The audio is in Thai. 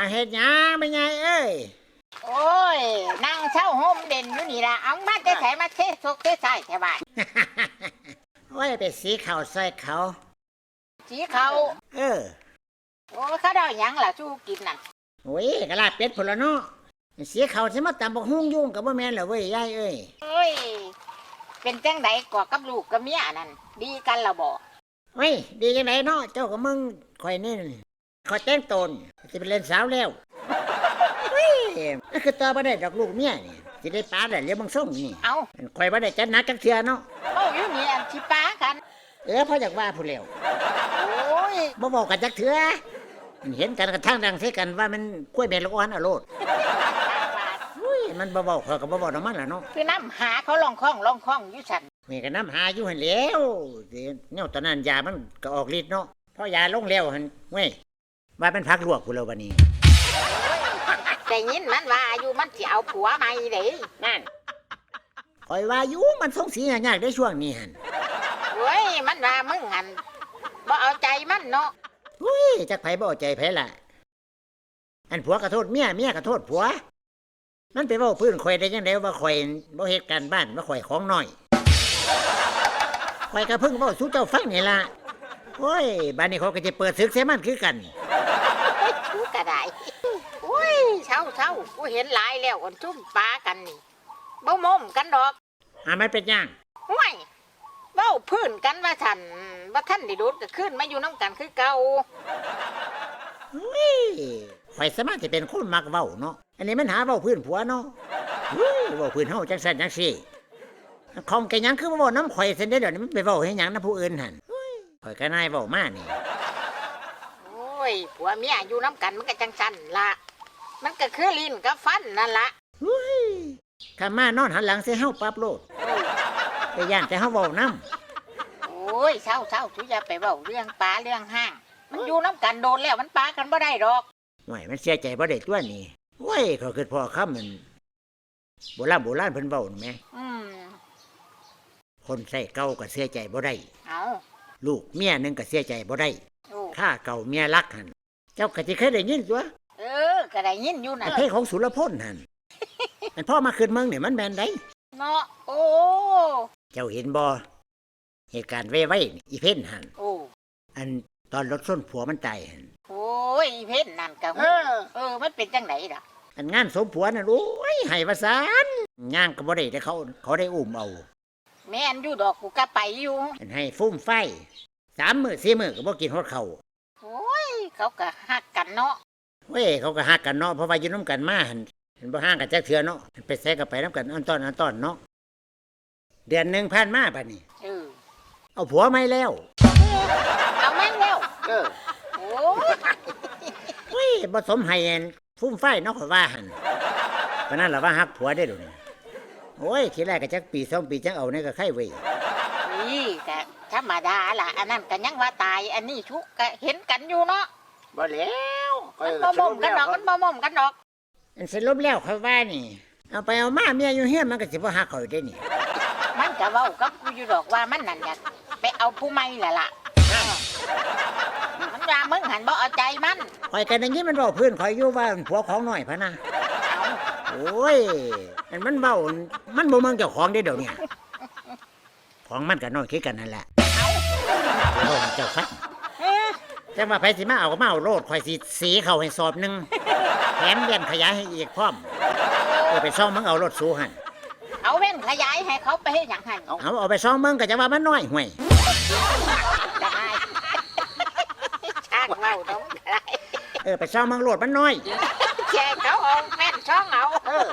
อาเฮ็ดหยังไม่ไงเอ้ยโอ้ยนั่งเช่าโฮมเด่นอยู่นี่ละเอามาจะใส่มาเทศกเทศใส่แถวบ้านโอ้ยไปสีเขาวใส่เขา สีเขาเออโอ้ยเขาได้หยังล่ะสู้กินนั่นโอ้ยกะลาเป็ดพุ่นละเนาะสีเขาวสิมาตำบักฮุ้งยุ่งกับบ่แม่นเหรอเว้ยยายเอ้ยเอ้ย เป็นจังไดก่อกับลูกกับเมียนั่นดีกันละบ่เฮ้ยดีจังไดเนาะเจ้ากับมึงข่อยนี่ ข่อยแต่งตนสิเป็นเล่นสาวแล้วเฮ้ยนั่นคือต่อบ่ได้ดอกลูกเมียนี่สิได้ปาได้เลี้ยงบังส่งนี่เอาข่อยบ่ได้จัดหนักจักเทื่อเนาะเอาอยู่นี่อันสิป้ากัน เออเพราะอยากว่าผู้เร็วโอ้ยบ่บอกกันจักเทื่อเห็นกันกระทั่งดังใส่กันว่ามันกล้วยเบลลูกอ่อนอะโลดอุ้ยมันบ่บอกเขาก็บ่บอกน้ำมันล่ะเนาะคือน้ำหาเขาลองคล้องลองคล้องอยู่ฉันแม่ก็น้ำหาอยู่หั่นแหล้วเดี๋ยวเนี่ยตอนนั้นยามันก็ออกฤทธิ์เนาะพอยาลงแล้วหั่นเว้ย ว่าเป็นพักลวกกูแล้ววันนี้แต่ยินมันว่าอยู่มันสิเอาผัวใหม่เด้นั่นคอยว่าอยู่มันส่งสียากๆได้ช่วงนี้หั่นเว้ยมันว่ามึงหันบ่เอาใจมันเนาะอุ้ยจักไผบ่เอาใจไผล่ะ อันผัวก็โทษเมียเมียก็โทษผัว มันไปเว้าพื้นข่อยได้จังไดว่าข่อยบ่เฮ็ดการบ้านว่าข่อยของน้อยข่อยก็เพิ่งเว้าสู่เจ้าฟังนี่ล่ะโอ้ยบัดนี้เขาก็จะเปิดศึกเสียมันคือกันชู กระไดโอ้ยเช้าเช้ากูเห็นหลายแล้วคนซุ่มปลากันนี่บ่มมกันดอกอ่ามันเป็นหยังห่วยเว้าพื้นกันว่าฉันว่าท่านได้โดดก็ขึ้นมาอยู่น้ำกันคือเก่าอุ้ยข่อยสามารถจะเป็นคนมักเว้าเนาะ อันนี้มันหาเว้าพื้นผัวเนาะอุ้ยเว้าพื้นเฮาจังซั่นจังซี่ของแกหยังคือบ่เว้าน้ำข่อยเส้นเด้อเดี๋ยวนี้มันไปเว้าให้หยังนํผู้อื่นหั่นข่อยก็นายเว้ามานี่โอ้ ยผัวเมียอยู่น้ำกันมันก็จังสันละมันก็คือลิ้นกับฟันนั่นละอุ้ยข้ามานอนหันหลังใส่เฮาปั๊บโลดไปย่านแต่เฮาเว้านํโอ้ยเช้าเช้าทุอย่าไปเว้าเรื่องปลาเรื่องห้าง มันอยู่น้ำกันโดนแล้วมันปลากันบ่ได้ดอกห่วยมันเสียใจบ่ได้ตัวนี้โอ้ยเขาคิดพ่อคำมันโบราณโบราณเพิ่นเว้านี่แหมอืมคนใส่เก่าก็เสียใจบ่ได้เอาลูกเมียหนึงก็เสียใจบ่ได้โอ้ ข้าเก่าเมียรักหั่นเจ้าก็สิเคยได้ยินตัวเออก็ได้ยินอยู่นะอันเพลงของสุรพลนั่นอันพ่อมาขึ้นเมืองเนี่ยมันแมนได้เนาะโอ้เจ้าเห็นบ่เหตุการณ์ไว้ไว้นี่อีเพ่นหันโอ้อันตอนรถส้นผัวมันตายหันโอ้ยอีเพ่นนั่นก็หูเออ มันเป็นจังไหนล่ะ อันงานสมผัวนั่นโอ้ยให้ประสานย่างก็บ่ได้แต่เขา เขาได้อุ้มเอา แม่นอยู่ดอกกูก็ไปอยู่อันให้ฟุ่มไฟสามมื้อสี่มื้อก็บ่กินฮอดเขาวโอ้ย เขาก็ฮักกันเนาะเว้ยเขาก็ฮักกันเนาะเพราะว่าอยู่นํกันมาหันเห็นบ่ห่างกันจักเทื่อเนาะไปแซกกันไปนํกันอันตอนอันตอนเนาะเดือนหนึงผ่านมาบัดนี้เออเอาผัวไม่แล้วเอาแม่งแล้วเออโอ้ยเฮ้ยผสมให้อันฟุ้มไฟเนาะข่อยว่าหันเพราะนั้นเราว่าฮักผัวได้ดูนี่โอ้ยทีแรกก็จักปีสองปีจังเอาเนี่ยก็ไข่เว้ยนี่ก็ธรรมดาล่ะอันนั้นก็ยังว่าตายอันนี้ชุกก็เห็นกันอยู่เนาะ บ่แล้วเอมันอบ่มมกันดอกมันบ่มมกันดอกอันเสร็จลบแล้วข่อยว่านี่ เอาไปเอามาเมียอยู่เฮียนมันก็สิบ่ฮักข่อยได้นี่มันก็เว้ากับกูอยู่ดอกว่ามันนั่นอยากไปเอาผู้ใหม่ล่ะล่ะมันว่ามึงหันบ่เอาใจมัน ข่อยกันอย่างนี้มันบอกเพื่อนข่อยอยู่ว่าผัวของหน่อยพะนะเอาโอ้ยอันมันเบ้ามันบ่เมืองเจ้าของได้เดี๋ยวนี้ของมันก็น้อยคือกันนั่นแหละเดี๋ยวเจ้าฟังเอ้ อแต่ว่าไผสิมาเอาก็มาเอาโลดข่อยสิสีเข้าให้สอบหนึงแถมเลี้ยนขยายให้อีกพร้อมเออไปซ่องมึงเอารถสู้หันเอาเว้นขยายให้เขาไปให้หยังให้เอาเอาเอาไปซ่องมึงก็จะว่ามันน้อยห่วยได้ช่างเว้าน้องได้เออไปซ่องมึงโลดมันน้อยแค่เขาเอาแม่นช่องเอา เออ